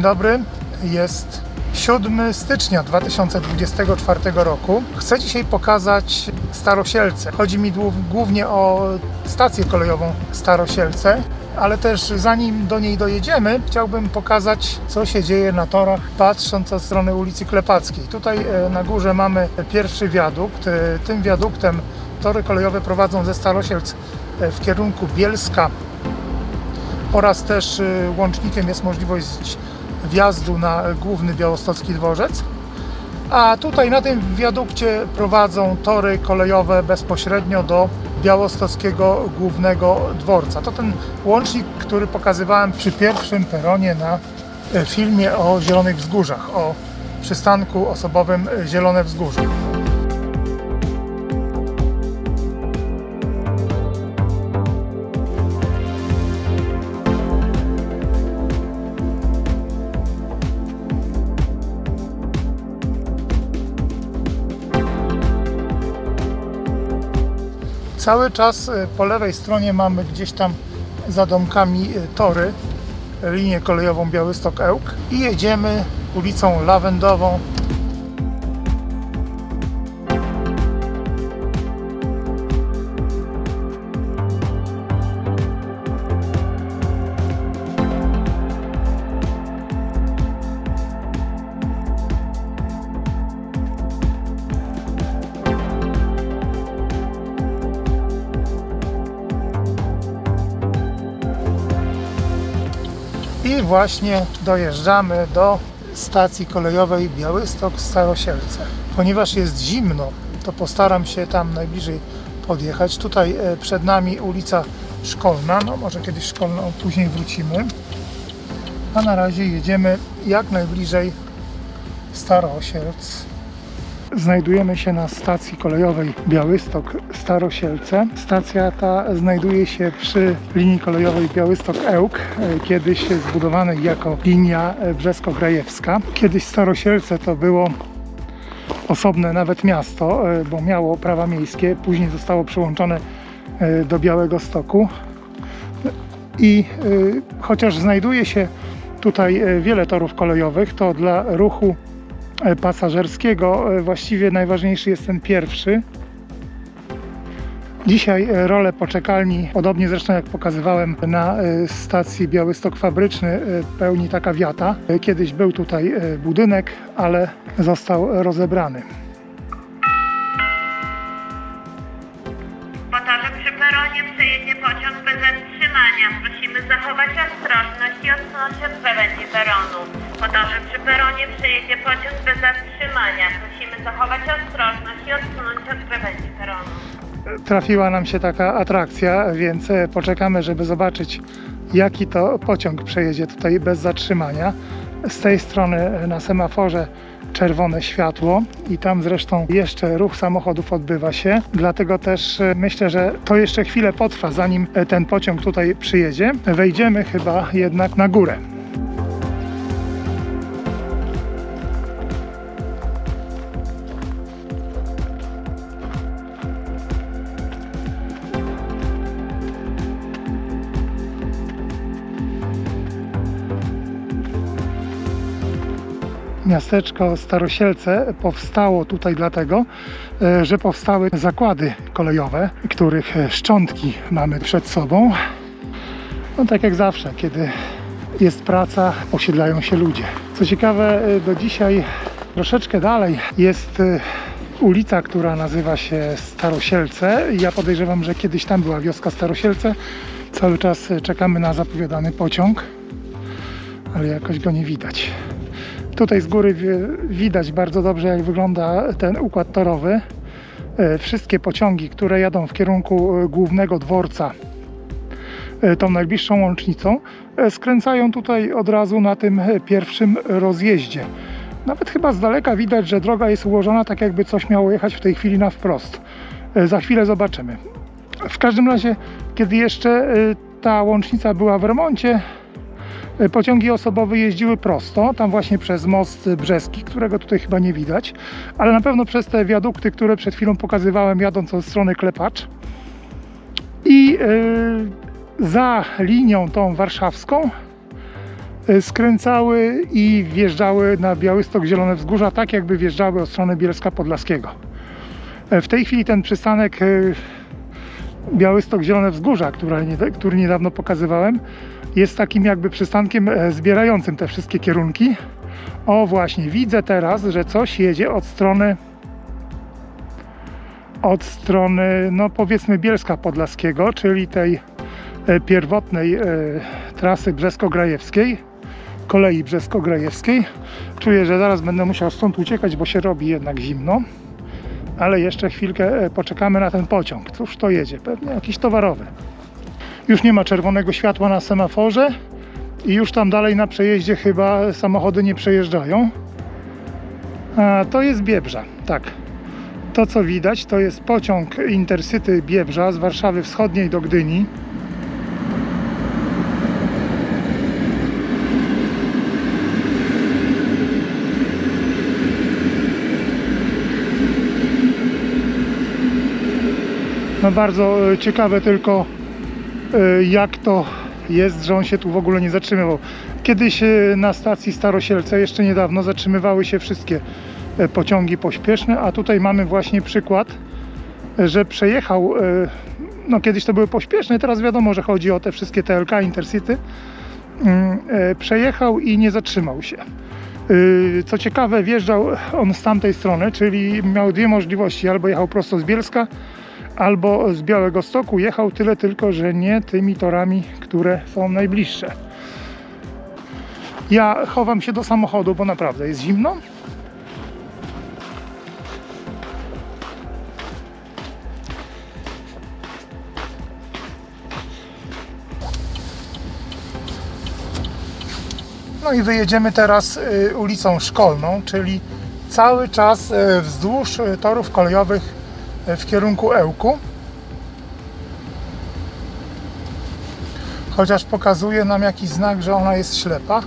Dzień dobry, jest 7 stycznia 2024 roku. Chcę dzisiaj pokazać Starosielce. Chodzi mi głównie o stację kolejową Starosielce, ale też zanim do niej dojedziemy, chciałbym pokazać, co się dzieje na torach, patrząc od strony ulicy Klepackiej. Tutaj e, na górze mamy pierwszy wiadukt. E, Tym wiaduktem tory kolejowe prowadzą ze Starosielc e, w kierunku Bielska oraz też łącznikiem jest możliwość wjazdu na główny białostocki dworzec. A tutaj na tym wiadukcie prowadzą tory kolejowe bezpośrednio do białostockiego głównego dworca. To ten łącznik, który pokazywałem przy pierwszym peronie na e, filmie o Zielonych Wzgórzach, o przystanku osobowym Zielone Wzgórze. Cały czas e, po lewej stronie mamy gdzieś tam za domkami e, tory, linię kolejową Białystok-Ełk i jedziemy ulicą Lawendową. I właśnie dojeżdżamy do stacji kolejowej Białystok Starosielce. Ponieważ jest zimno, to postaram się tam najbliżej podjechać. Tutaj e, przed nami ulica Szkolna, no może kiedyś szkolną, później wrócimy. A na razie jedziemy jak najbliżej Starosielc. Znajdujemy się na stacji kolejowej Białystok Starosielce. Stacja ta znajduje się przy linii kolejowej Białystok-Ełk, e, kiedyś zbudowanej jako linia e, brzesko-grajewska. Kiedyś Starosielce to było osobne nawet miasto, e, bo miało prawa miejskie, później zostało przyłączone do Białego Stoku. I chociaż znajduje się tutaj wiele torów kolejowych, to dla ruchu pasażerskiego e, właściwie najważniejszy jest ten pierwszy. Dzisiaj e, rolę poczekalni, podobnie zresztą jak pokazywałem na e, stacji Białystok Fabryczny, e, pełni taka wiata. E, Kiedyś był tutaj e, budynek, ale został rozebrany. Peronie przejedzie pociąg bez zatrzymania. Prosimy zachować ostrożność i odsunąć od krawędzi peronu. Po torze przy peronie przejedzie pociąg bez zatrzymania. Prosimy zachować ostrożność i odsunąć od krawędzi peronu. Trafiła nam się taka atrakcja, więc e, poczekamy, żeby zobaczyć, jaki to pociąg przejedzie tutaj bez zatrzymania. Z tej strony e, na semaforze czerwone światło i tam zresztą jeszcze ruch samochodów odbywa się. Dlatego też e, myślę, że to jeszcze chwilę potrwa, zanim e, ten pociąg tutaj przyjedzie. Wejdziemy chyba jednak na górę. Miasteczko Starosielce powstało tutaj dlatego, e, że powstały zakłady kolejowe, których e, szczątki mamy przed sobą. No tak jak zawsze, kiedy jest praca, osiedlają się ludzie. Co ciekawe, e, do dzisiaj troszeczkę dalej jest ulica, która nazywa się Starosielce. Ja podejrzewam, że kiedyś tam była wioska Starosielce. Cały czas czekamy na zapowiadany pociąg, ale jakoś go nie widać. Tutaj z góry wi- widać bardzo dobrze, jak wygląda ten układ torowy. E, Wszystkie pociągi, które jadą w kierunku e, głównego dworca, e, tą najbliższą łącznicą, skręcają tutaj od razu na tym pierwszym rozjeździe. Nawet chyba z daleka widać, że droga jest ułożona tak, jakby coś miało jechać w tej chwili na wprost. Za chwilę zobaczymy. W każdym razie, kiedy jeszcze ta łącznica była w remoncie, Pociągi osobowe jeździły prosto, tam właśnie przez most brzeski, którego tutaj chyba nie widać, ale na pewno przez te wiadukty, które przed chwilą pokazywałem jadąc od strony Klepacz. I e, za linią tą warszawską e, skręcały i wjeżdżały na Białystok Zielone Wzgórza, tak jakby wjeżdżały od strony Bielska Podlaskiego. E, W tej chwili ten przystanek e, Białystok Zielone Wzgórza, która, nie- który niedawno pokazywałem, jest takim jakby przystankiem e, zbierającym te wszystkie kierunki. O właśnie, widzę teraz, że coś jedzie od strony od strony, no powiedzmy Bielska Podlaskiego, czyli tej e, pierwotnej e, trasy Brzesko-Grajewskiej, kolei Brzesko-Grajewskiej. Czuję, że zaraz będę musiał stąd uciekać, bo się robi jednak zimno. Ale jeszcze chwilkę e, poczekamy na ten pociąg. Cóż to jedzie? Pewnie jakiś towarowy. Już nie ma czerwonego światła na semaforze i już tam dalej na przejeździe chyba samochody nie przejeżdżają. A, to jest Biebrza, tak. To co widać to jest pociąg Intercity Biebrza z Warszawy Wschodniej do Gdyni. No bardzo e, ciekawe tylko e, jak to jest, że on się tu w ogóle nie zatrzymywał. Kiedyś e, na stacji Starosielce jeszcze niedawno zatrzymywały się wszystkie pociągi pośpieszne, a tutaj mamy właśnie przykład, że przejechał, no kiedyś to były pośpieszne, teraz wiadomo, że chodzi o te wszystkie TLK Intercity, Mm, przejechał i nie zatrzymał się. Co ciekawe, wjeżdżał on z tamtej strony, czyli miał dwie możliwości, albo jechał prosto z Bielska, albo z Białego Stoku. Jechał tyle tylko, że nie tymi torami, które są najbliższe. Ja chowam się do samochodu, bo naprawdę jest zimno. No i wyjedziemy teraz y, ulicą Szkolną, czyli cały czas y, wzdłuż torów kolejowych w kierunku Ełku. Chociaż pokazuje nam jakiś znak, że ona jest ślepa.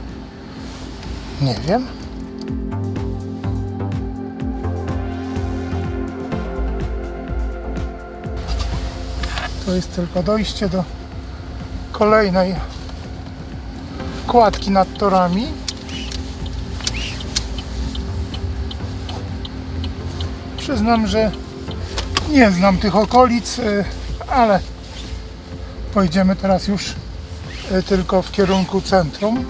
Nie wiem. To jest tylko dojście do kolejnej kładki nad torami. Przyznam, że nie znam tych okolic, y, ale pojedziemy teraz już y, tylko w kierunku centrum.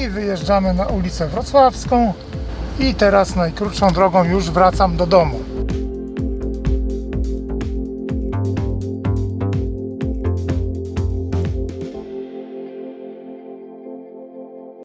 I wyjeżdżamy na ulicę Wrocławską i teraz najkrótszą drogą już wracam do domu.